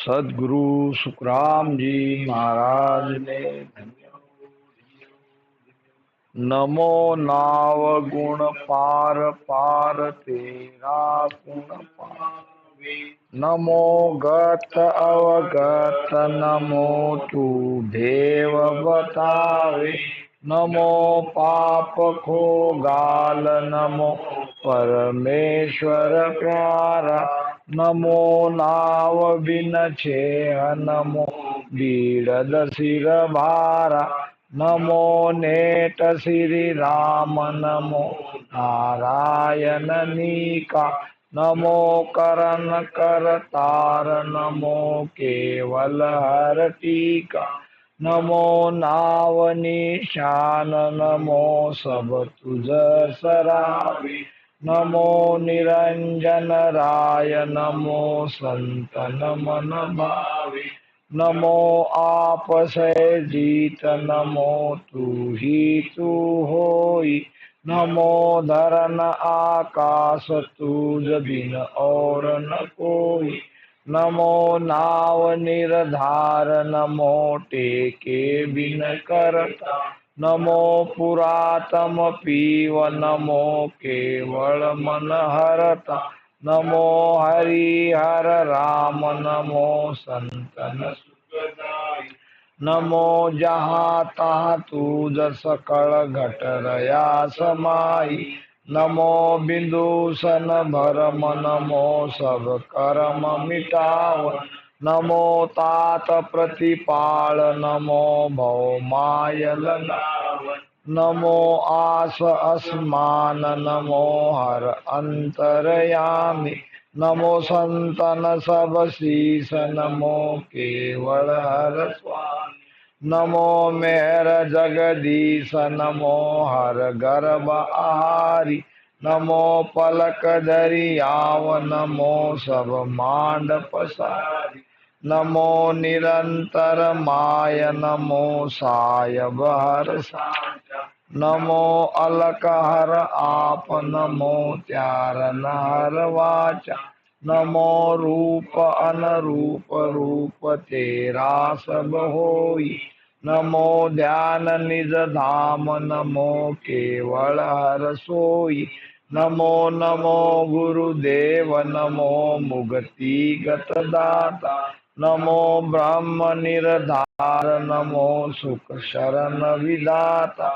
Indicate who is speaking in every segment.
Speaker 1: सदगुरु सुखराम जी महाराज ने नमो नाव गुण पार पार तेरा गुण पावे नमो गत अवगत नमो तू देव बतावे नमो पाप खो गाल नमो परमेश्वर प्यारा नमो नाव बिन छे नमो बीड़द सिर भारा, नमो नेट श्री राम, नमो नारायण नीका, नमो करण कर तार, नमो केवल हर टीका, नमो नाव निशान, नमो सब तुझ सरावी। नमो निरंजन राय नमो संतन मन भावी नमो आप से जीत नमो तू ही तू होई नमो धरन आकाश तुझ बिन और न कोई, नमो नाव निर्धार, नमो टेके बिन करता। नमो पुरातम पीव नमो केवल मन हरता नमो हरि हर राम, नमो संतन नमो जहाँ तहाँ तू सकल घट रया समाई नमो बिंदुसन भरम, नमो सब कर्म मिटाव। नमो तात प्रतिपाल, नमो भौ मायल नमो आस असमान, नमो हर अंतरयामी, नमो संतन सब शीस नमो केवल हर स्वामी, नमो मेहर जगदीश, नमो हर गर्भ आहारी, नमो पलक दरियाव, नमो सब मांड पसारी। नमो निरंतर माय नमो साय बहर नमो अलक हर आप नमो त्यार नर वाचा नमो रूप अनरूप रूप तेरा सब होई नमो ध्यान निज धाम नमो केवल हर सोई नमो नमो गुरुदेव नमो मुगति गत दाता नमो ब्रह्म निर्धार नमो सुख शरण विदाता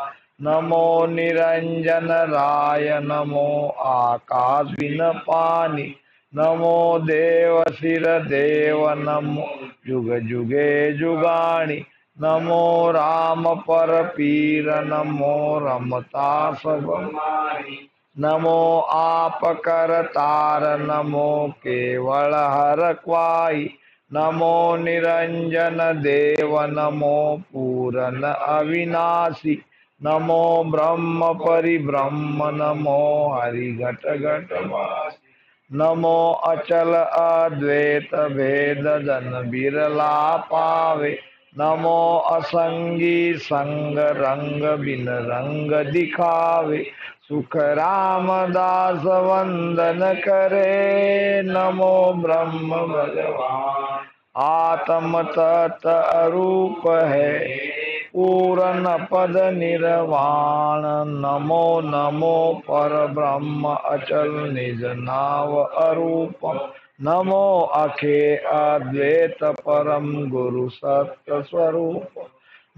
Speaker 1: नमो निरंजन राय नमो आकाश बिन पानी नमो देव सिर देव नमो जुग जुगे जुगाणी, नमो राम पर पीर नमो रमता सब नमो आप कर तार नमो केवल हर क्वाई नमो निरंजन देव, नमो पूरन अविनाशी, नमो ब्रह्म परिब्रह्म, नमो हरि घट घट नमो अचल अद्वैत भेद जन बिरला पावे, नमो असंगी संग रंग बिन रंग दिखावे, सुख राम दास वंदन करे, नमो ब्रह्म भगवान। आत्म तत् अरूप है। पूर्ण पद निर्वाण। नमो नमो पर ब्रह्म अचल निज नाव अरूप। नमो अखे अद्वैत परम गुरु सत्य स्वरूप।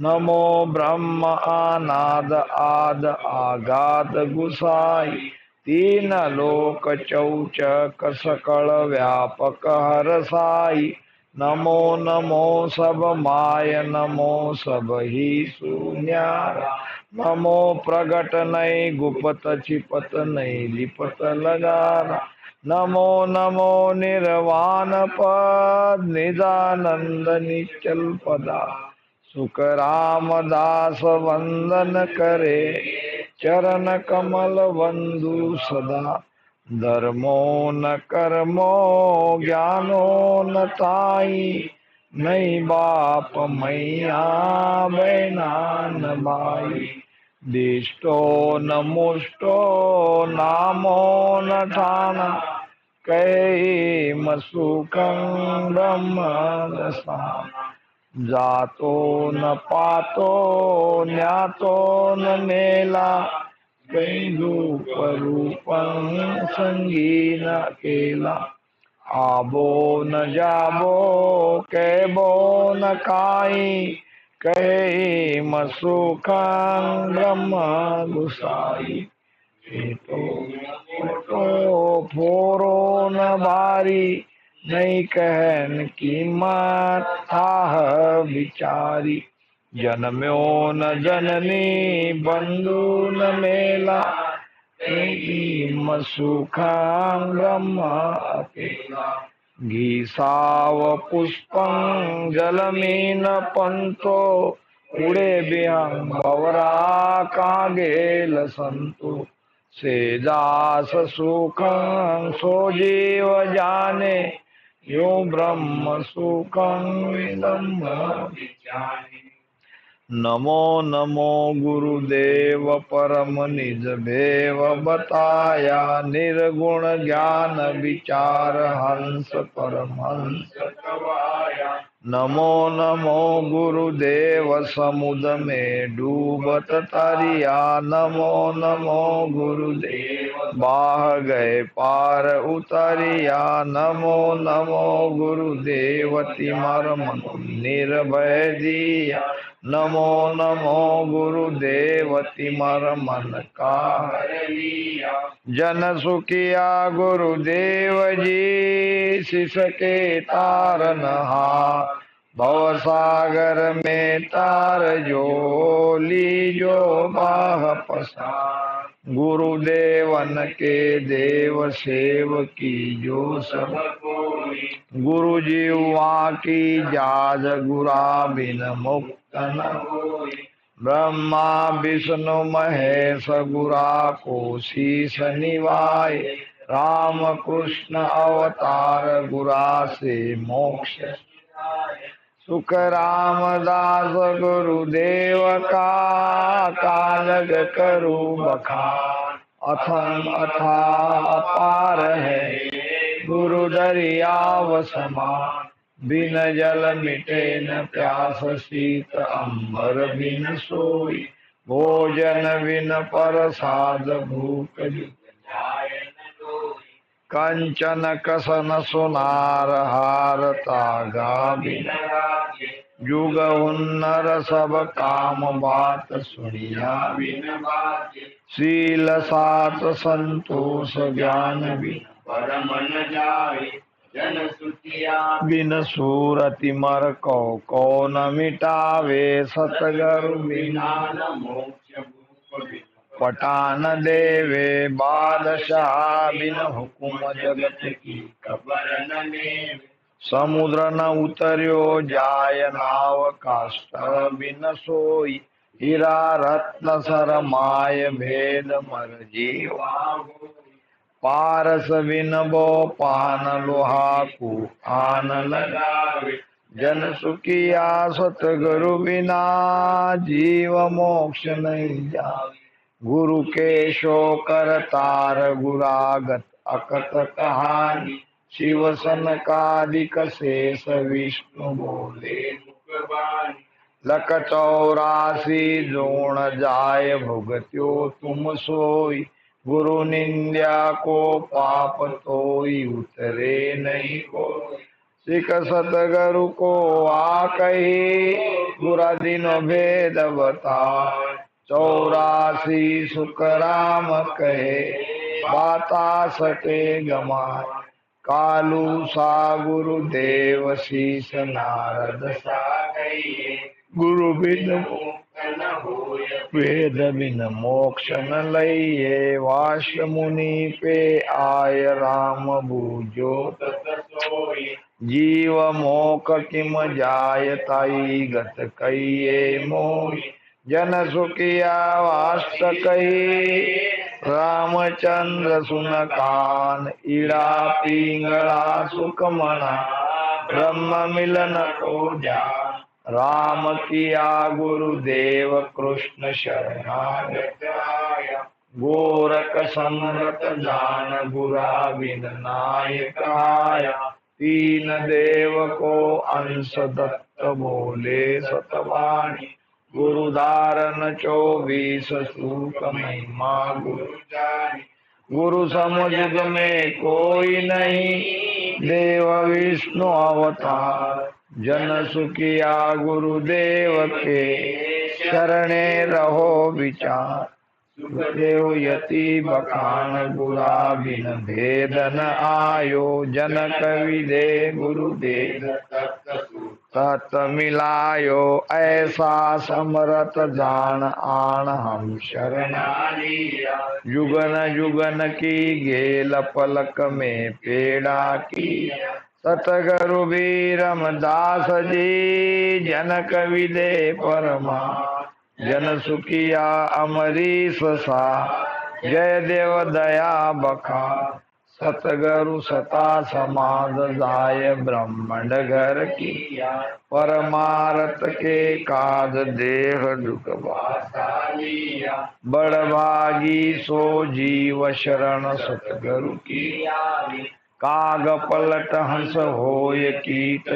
Speaker 1: नमो ब्रह्म आनाद आद आगाद गुसाई। तीन लोक चौचक सकल व्यापक हर साई नमो नमो सब माय नमो सब ही शून्यारा नमो प्रगट नई गुपत चिपत नई लिपत लगाना नमो नमो निर्वाण पद निजानंद निचल पदा। सुख राम दास वंदन करे चरण कमल बंधु सदा। धर्मो न कर्मो ज्ञानो न ताई नहीं बाप मैया बहना न भाई दिष्टो न मुष्टो नामो न ठाना कैमसुखं ब्रह्म दशा जातो न पातो ज्ञातो न मेला रूपं संगीन केला आबो न जाबो कैबो न काई कहे मसुखं ब्रह्म गुसाई। तो, तो फोरो न बारी नहीं कहन कीमत था विचारी। जन्म्यो न जननी, बंधु न मेला। सुखां ब्रह्म अकेला। घीसाव पुष्पं जलमीन पंतो। उड़े बिहंग बवरा कागेल संतो से जीव जाने। यो ब्रह्म सुखं विदम्ब नमो नमो गुरुदेव परम निज भेव बताया निर्गुण ज्ञान विचार हंस परमहंस नमो नमो गुरुदेव समुद में डूबत तरिया। नमो नमो गुरुदेव बाह गए पार उतरिया। नमो नमो गुरुदेव तिमर मन निर्भय दिया। नमो नमो गुरुदेवती मर मन का जन सुखिया गुरुदेव जी शिष के तार नहा भव सागर में तार जो ली जो बाह पसा गुरुदेवन के देव सेव की जो सब। गुरु जी वहाँ की जाज गुरा बिन मुक्त ब्रह्मा विष्णु महेश गुरा को शीश निवाय राम कृष्ण अवतार गुरा से मोक्ष। सुख रामदास गुरुदेव का कालग करु बखा अथम अथा अपार है गुरु दरियाव समान बिन जल मिटे न प्यास शीत अंबर बिन सोई। भोजन बिन प्रसाद भूख कंचन कसन सुनार हार तागा बिन जुग उन्नर सब काम बात सुनिया शील सात संतोष ज्ञान बिन परम न जाए बिन सूरति मर को कौन मिटावे सतगरु बिना पटान देवे बादशाह बिन हुकुम जगत की खबर न समुद्र न उतरियो जाय नाव काष्ट बिन सोई। हिरा रत्न सर माय भेद मर जीवा पारस विनबो पान लोहा को आन लगावे। जन सुखिया सतगुरु बिना जीव मोक्ष नहीं जावे। गुरु के शो कर तार गुरागत अकत कहानी शिव सन कादिक शेष विष्णु बोले लक चौरासी जोण जाय भुगत्यो तुम सोई गुरु निंदा को पाप तो उतरे नहीं को सिख सतगुरु को आ कही बुरा दिन भेद बता चौरासी सुख राम कहे, बाता सके गमा कालू सा गुरु देव शीस नारद सा गुरु बिन वेद बिन मोक्ष न लइए वाश मुनि पे आय राम बूझो जीव मोक किम जाय, ताई गत कहिए मोई जन सुखिया वास्त कही रामचंद्र सुन कान पिंगला सुख मना ब्रह्म मिलन को जा राम किया गुरुदेव कृष्ण शरणागताय गोरख समरत जान गुरा बिन नायक आया तीन देव को अंश दत्त बोले सतवाणी। गुरु धारन चौबीस सूक महिमा गुरु गुरु समुजुग में कोई नहीं। देव विष्णु अवतार। जन सुखिया गुरुदेव के शरणे रहो विचार। देव यति बखान गुरा बिन भेदन आयो। जन कवि दे गुरुदेव। तत मिलायो, ऐसा समरत जान आन हम शरण जुगन जुगन की गेल पलक में पेड़ा की। सतगुरु वीरम दास जी जन कवि दे परमा। जन सुखिया अमरीश सा, जय देव दया बखा। सतगुरु सता समाज जाय ब्रह्मंड घर की। परमारत के काज देह दुख बड़ भागी सो जीव शरण सतगुरु की। काग पलट हंस होय कीट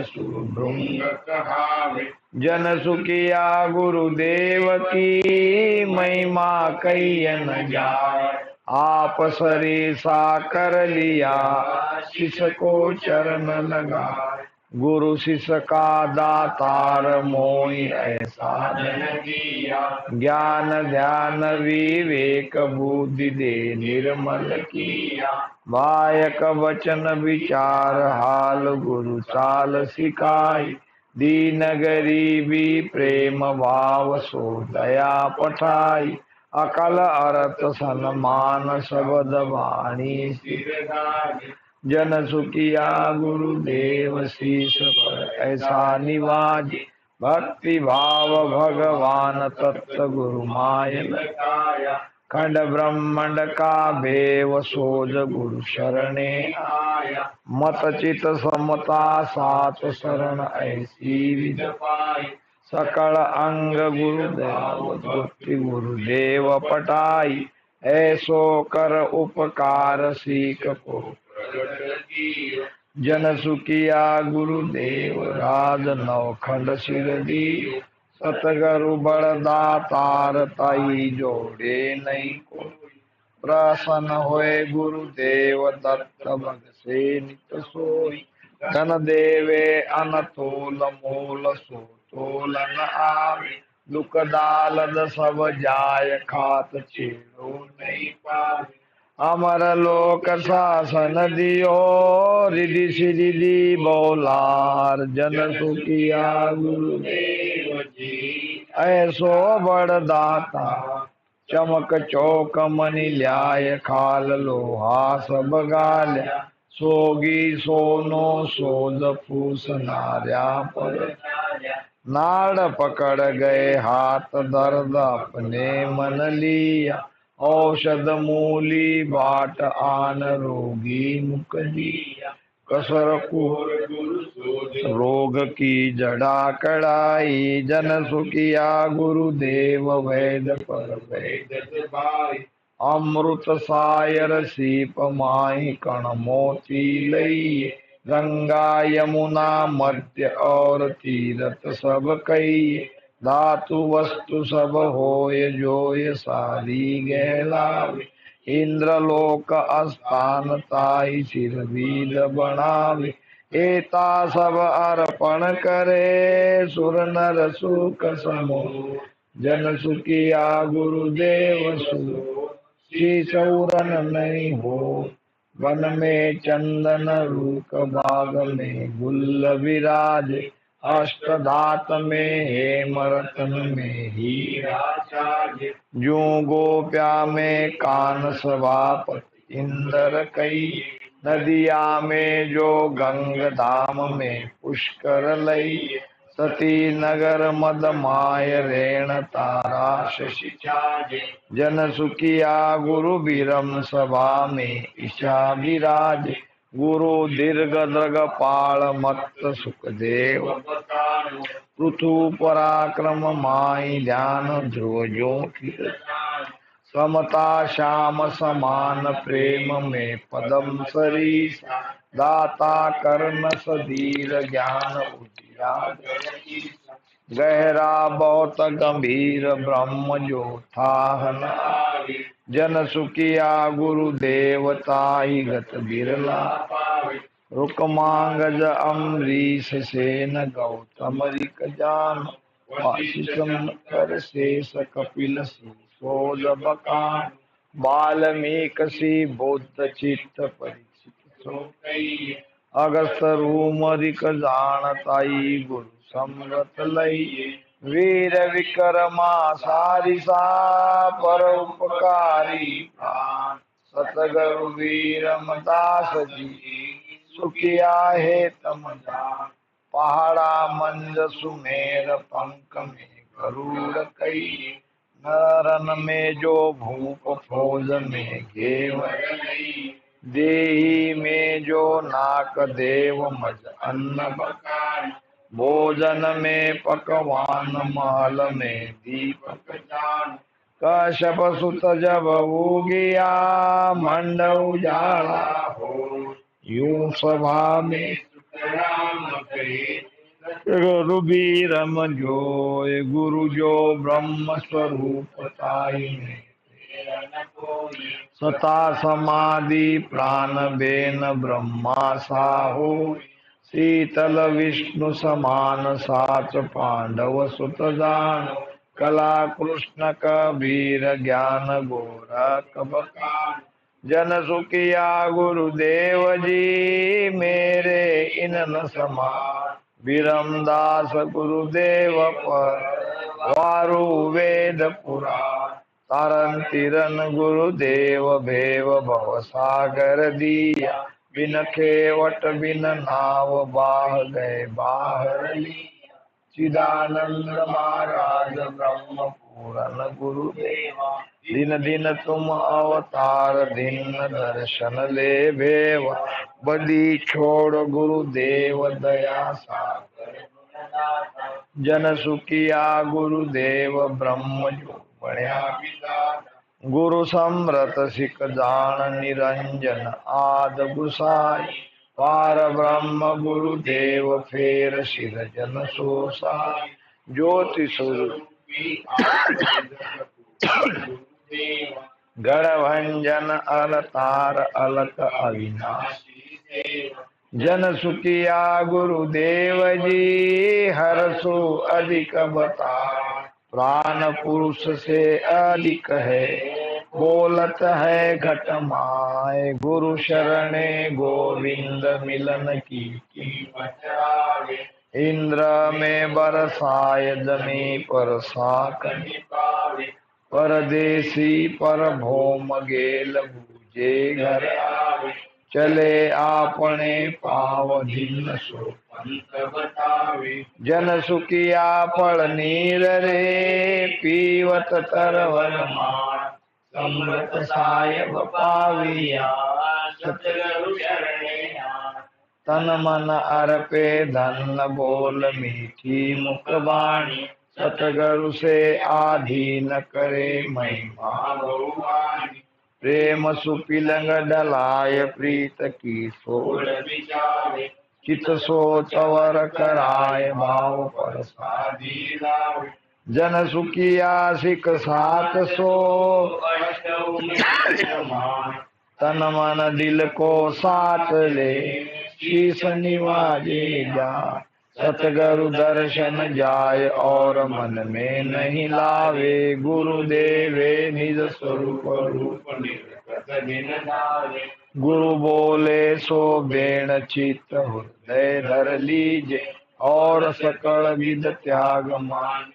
Speaker 1: जन सुखिया गुरुदेव की महिमा कही न आप सरी सा कर लिया शिष को चरण लगा। गुरु शिष का दातार मोई ऐसा ज्ञान ध्यान विवेक बुद्धि दे निर्मल किया। वायक वचन विचार हाल गुरु चाल सिखाई। दीन गरीबी प्रेम भाव सो दया पठाई। अकल अरत सन्मान शब्द वाणी। जन सुखिया गुरुदेव शीश पर ऐसा निवाज भक्ति भाव भगवान तत्व गुरु माय। खंड ब्रह्मंड का भेव सोज गुरु शरणे। मत चित समता सात शरण ऐसी विद पाई सकल अंग गुरुदेव भक्ति गुरुदेव पटाई। ऐसो कर उपकार सीख को। जन सुखिया गुरुदेव राज नौखंड सिर दी सतगुरु बड़दातार ताई जोड़े नहीं कोई। प्रसन्न होए गुरुदेव दत्त भग से नित सोई। धन देवे अनतोल मोल सो तोलन आवे दुख दालद सब जाय खात छेड़ो नहीं पावे अमर लोक शासन दियो रिधि सिद्धि बोलार जन सुखिया गुरुदेव जी ऐसो बड़ दाता चमक चौक मनि ल्याय खाल लोहा सब गाल्या सोगी सोनो सोज फूस नार्या पर नाड़ पकड़ गए, हाथ दर्द अपने मन लिया। औषध मूली बाट आन रोगी मुख दिया कसर कुहर रोग की जड़ा कड़ाई, जन सुखिया गुरुदेव वैद पर वैद अमृत सायर सीप माही कण मोती लई गंगा यमुना मध्य और तीरथ सब कई धातु वस्तु सब होय जोय सारी गहलावे। इंद्र लोक स्थान ताई सिर वीर बनावे। एता सब अर्पण करे, सुर नर सुख समो। जन सुखिया गुरुदेव सु। श्री चौरन नहीं हो वन में चंदन रूप बाग में गुल्ल विराज अष्टधात में हेमरतन में हीरा चार्य जू गोप्या में कान सभापति इंद्र कई नदिया में जो गंग धाम में पुष्कर लई सती नगर मद माय रेण तारा शशि जन सुखिया गुरु बीरम सभा में ईशा विराज। गुरु दीर्घ दृग पाल मत सुखदेव पृथु पराक्रम माई ध्यान ध्रुव जो समता श्याम समान प्रेम में पदम सरीस। दाता कर्ण सधीर ज्ञान उजियार गहरा बहुत गंभीर ब्रह्म जो था जन सुखिया गुरु देवता ही गत बिरला। रुक मांगज अम्बरीश सेन गौतम रिक जान। कर शेष कपिल बकान। वाल्मीकि बुद्ध चित्त परीक्षित सो अगस्त रूमरिक जानताई गुरु समरत लई वीर विक्रमा सारिसा पर उपकारी सतगुरु वीरम दास जी सुखिया है तम पहाड़ा मंज सुमेर पंख में गरुड़ कई। नरन में जो भूप फौज में घेवर देही में जो नाक देव मज अन्न भोजन में पकवान महल में दीपक जान। कश्यप सुत जब उगिया, मंड उजाला हो। यूँ सभा में राम रघुबीरम जोय गुरु जो ब्रह्म स्वरूप ताई में सता समाधि प्राण बेन ब्रह्मा साहो। शीतल विष्णु समान साच पांडव सुत जान। कला कृष्ण कबीर ज्ञान गोरख बकान जन सुखिया गुरुदेव जी, मेरे इन न समान। विरम तरन तिरन गुरुदेव भेव भव सागर दिया। बिन खेवट बिन नाव बाह गए, बाहर चिदानंद महाराज ब्रह्म पूरन गुरुदेवा दिन दिन तुम अवतार, दिन दर्शन ले भेव। बदी छोड़ गुरुदेव दया सागर। जन सुखिया गुरुदेव ब्रह्म जो गुरु समृत सिख जान निरंजन आद गुसाई। पार ब्रह्म गुरु देव फेर सिर जन सोसा ज्योति गढ़भंजन अलतार अलक अविनाशी। जन सुखिया गुरुदेव जी, हर सो अधिक बता। प्राण पुरुष से अधिक है बोलत है घट माए गुरु शरणे गोविंद मिलन की, इंद्र में बरसाय जमी पर साकनी परदेसी पर भोम गेल बूझे घर आवे। चले आपने पाव धिन सो जन सुखिया फल नीर रे, पीवत तरवर समृत सायब पाविया तन मन अर्पे, धन बोल मीठी मुख बाणी। सतगुरु से आधीन करे महिमा भगवानी प्रेम सुपिलंग डलाय प्रीत की सोल चित सो चवर कराय भाव पर जन सुखिया सिख सात सो। तन मन दिल को साथ ले। शीस निवाजे जा। सतगुरु दर्शन जाय और मन में नहीं लावे। गुरुदेवे निज स्वरूप रूप गुरु बोले, सो बेण चित हृदय धर लीजे और सकल विद त्याग मान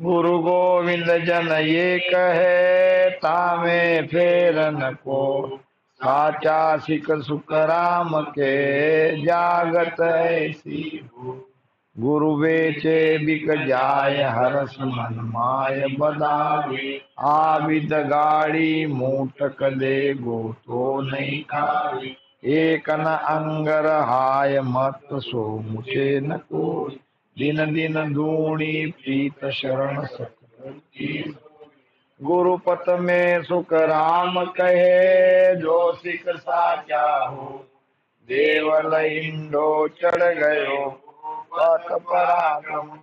Speaker 1: गुरु गोविंद जन ये कहे, तामे फेर न को। साचा सिख राम के जागत ऐसी गुरु बेचे बिक जाय, हरस मन माय बदावे। आविद गाड़ी मूटक दे गो तो नहीं खावे। एक न अंगर हाय मत सो मुझे न कोई। दिन दिन दूणी प्रीत शरण सत गुरुपत में सुख राम कहे, जो सिख साचा हो। देवल इंडो चढ़ गयो पथ पराक्रम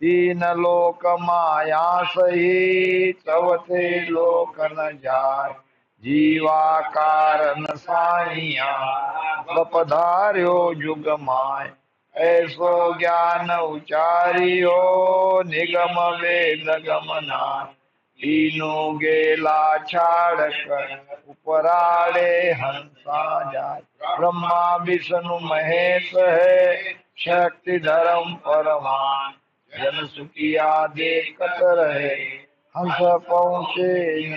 Speaker 1: तीन लोक माया सही चवथे लोक न जाय। जीवा कारण साइया बपधार्यो जुग माय। ऐसो ज्ञान उचारियो, निगम वेद गमना तीनों गेला छाड़ कर, उपराड़े हंसा जाय ब्रह्मा विष्णु महेश है, शक्ति धर्म परमान जन सुखिया देखत रहे, हंस पहुँचे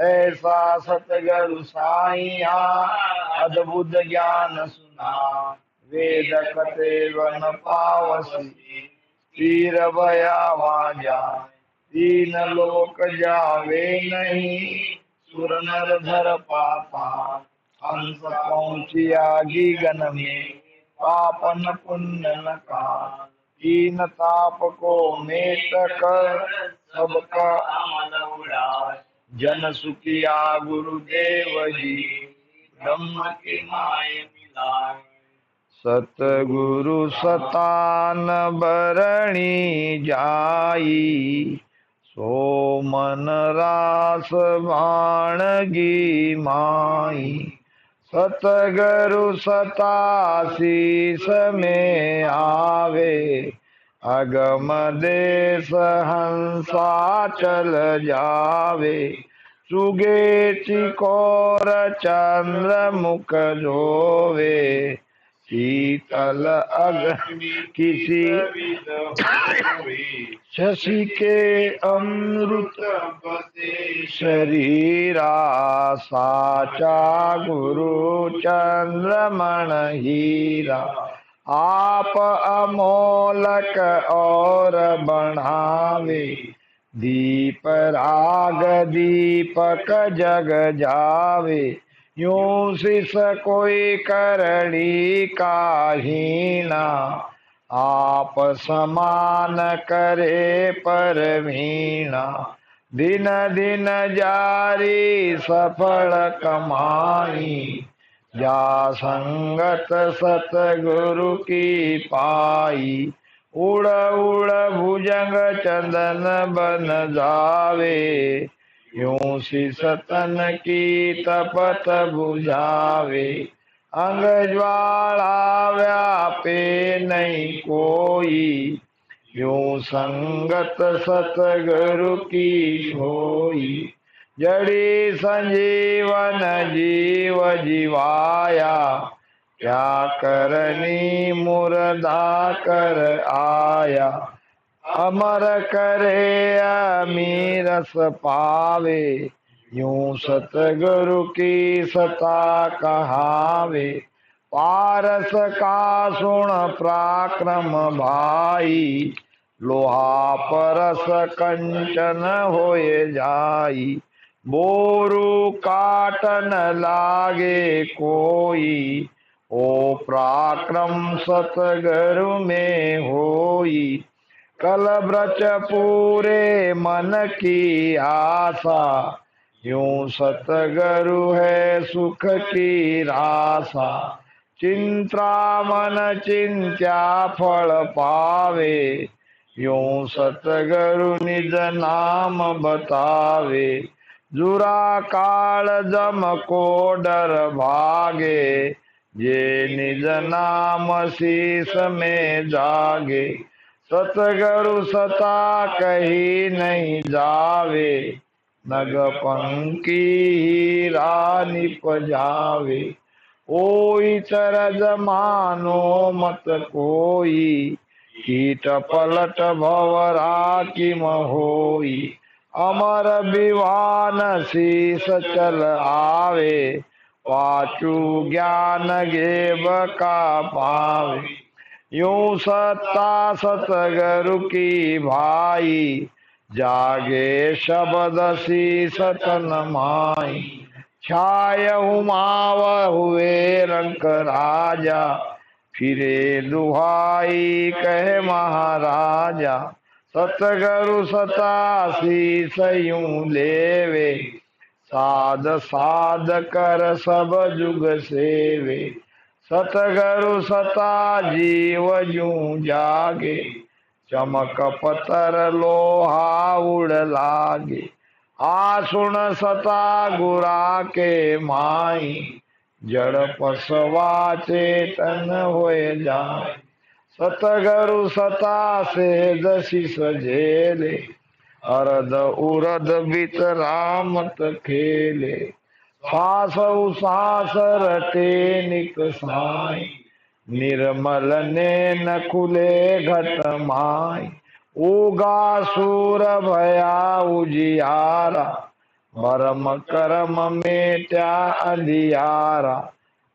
Speaker 1: ऐसा सतगुरु साइया अद्भुत ज्ञान सुना। वेद कते वन पावसी, तीर भया जा तीन लोक जावे नहीं सुर नर धर पापा। हंस पहुँचिया गीगन में, पापन पुण्य न का तीन ताप को मेट कर, सबका अमल उड़ाए। जन सुखिया गुरुदेव जी, ब्रह्म के माय मिलाए। सतगुरु सतान बरणी जाई सो मन रास बाणगी माई सतगुरु सताशीस में आवे अगम देश हंसा चल जावे सुगे चिकोर चंद्र मुख जोवे शीतल अग किसी शशि के अमृत शरीरा साचा गुरु चंद्रमण हीरा आप अमोलक और बढ़ावे। दीप राग दीपक जग जावे। यूँ सिस कोई करणी काहीना। आप समान करे परवीणा दिन दिन जारी सफल कमाई। जा संगत सतगुरु की पाई। उड़ उड़ भुजंग चंदन बन जावे। यूँ सी सतन की तपत बुझावे अंग ज्वाला व्यापे नहीं कोई। यूँ संगत सतगुरु की होई जड़ी संजीवन जीव जीवाया। क्या करनी मुर्दा कर आया। अमर करे अमीरस पावे यूँ सतगुरु की सता कहावे। पारस का सुण पराक्रम भाई, लोहा परस कंचन होए जाई। बोरू काटन लागे कोई, ओ पराक्रम सतगुरु में होई। कल ब्रच पूरे मन की आशा। यूँ सतगुरु है सुख की राशा। चिंता मन चिंत्या फल पावे। यूँ सतगुरु निज नाम बतावे। जुरा काल जम को डर भागे। ये निज नाम शीस में जागे। सतगुरु सता कही नहीं जावे, नग पंकी हीरा निप जावे ओई तरज मानो मत कोई, कीट पलट भवरा किम होई अमर विवान शीस चल आवे, पाचू ज्ञान गेब का पावे। यूँ सत्ता सतगुरु की भाई, जागे शब्द शीस तन माई। छाय उमाव हुए रंक राजा, फिरे दुहाई कहे महाराजा। सतगुरु सतासी सयूं लेवे, साध साध कर सब जुग सेवे। सतगुरु सता जीव यूँ जागे चमक पतर लोहा उड़ लागे आसुण सता गुरा के माई जड़ पसवा चेतन होए जाए सतगुरु सता से दसी सजेले अरद उरद बित रामत खेले श्वास उसास रटे निक साई, निर्मल ने न खुले घट माई। उगा सूर भया उजियारा, मरम करम मेट्या अंधियारा।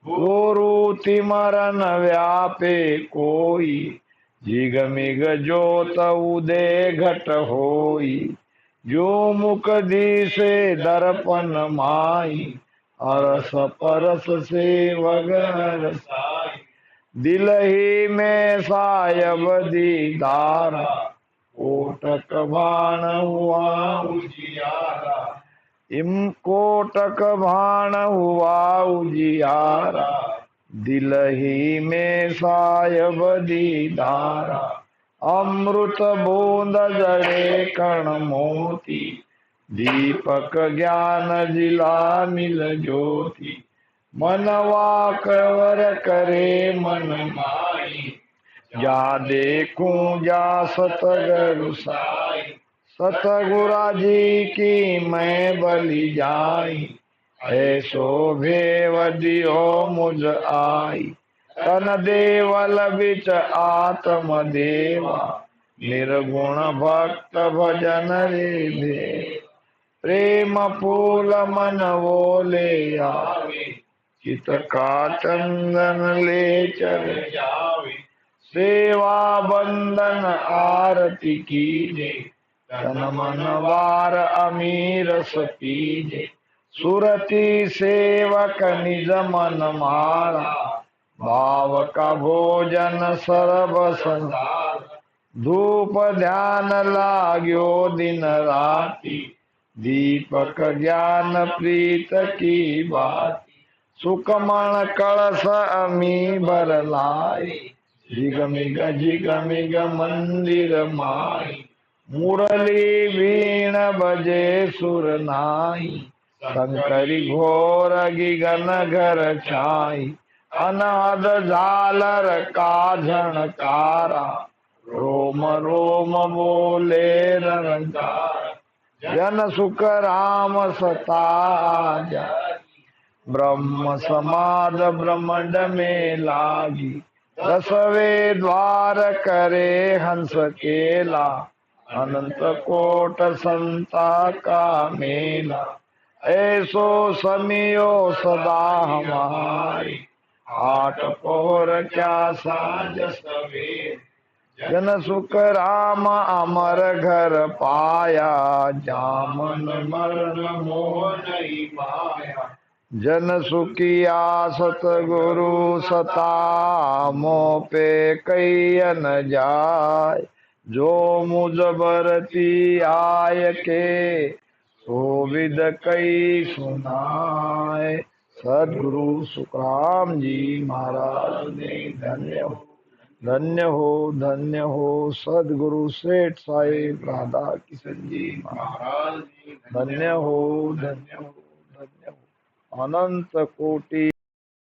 Speaker 1: गुरु तिमरन व्यापे कोई, जिगमिग जोत उदे घट होई। जो मुख से दर्पण माई, अरस परस से वगर साई। दिल ही में सायब दीदारा कोटक भाण हुआ उजियारा। इम कोटक भाण हुआ उजियारा। दिल ही में सायब दीदारा अमृत बूंद जड़े कण मोती, दीपक ज्ञान जिला मिल ज्योति। मनवा कवर करे मन माई जा देखूँ जा सतगुरु साई। सतगुरा जी की मैं बलि जाई, ऐसो भेवदियो मुझ आई। तन देवल बिच आत्म देवा। निर्गुण भक्त भजन रे दे। प्रेम फूल मन बोले आवे। चित का चंदन ले चल जावे। सेवा बंदन आरती कीजे। तन मन वार अमीर पीजे सुरति सेवक निज मन मारा भाव का भोजन सर्व संसार धूप ध्यान लाग्यो दिन राति। दीपक ज्ञान प्रीत की बात सुकमण कलश अमी भर लाए जिगमिग जिगमिग मंदिर माई। मुरली वीण बजे सुर नाई। शंकरी घोर गिगन घर छाई। अनाद झालर का झणकारा रोम रोम बोले रंगारा। जन सुख राम सता ब्रह्म समाद ब्रह्मंड में लागी। दसवे द्वार करे हंस केला। अनंत कोट संता का मेला। ऐसो समियो सदा हमारी। आठ पोर क्या साज जन सुख राम अमर घर पाया, जामन मरण मोह नहीं पाया। जन सुखिया सतगुरु सता मो पे कैन जाय। जो मुझ बरती आय के सो विद कई सुनाए सदगुरु सुखराम जी महाराज ने धन्य हो। धन्य हो धन्य हो, सदगुरु सेठ साहेब राधा किशन जी महाराज धन्य हो धन्य हो धन्य हो। अनंत कोटि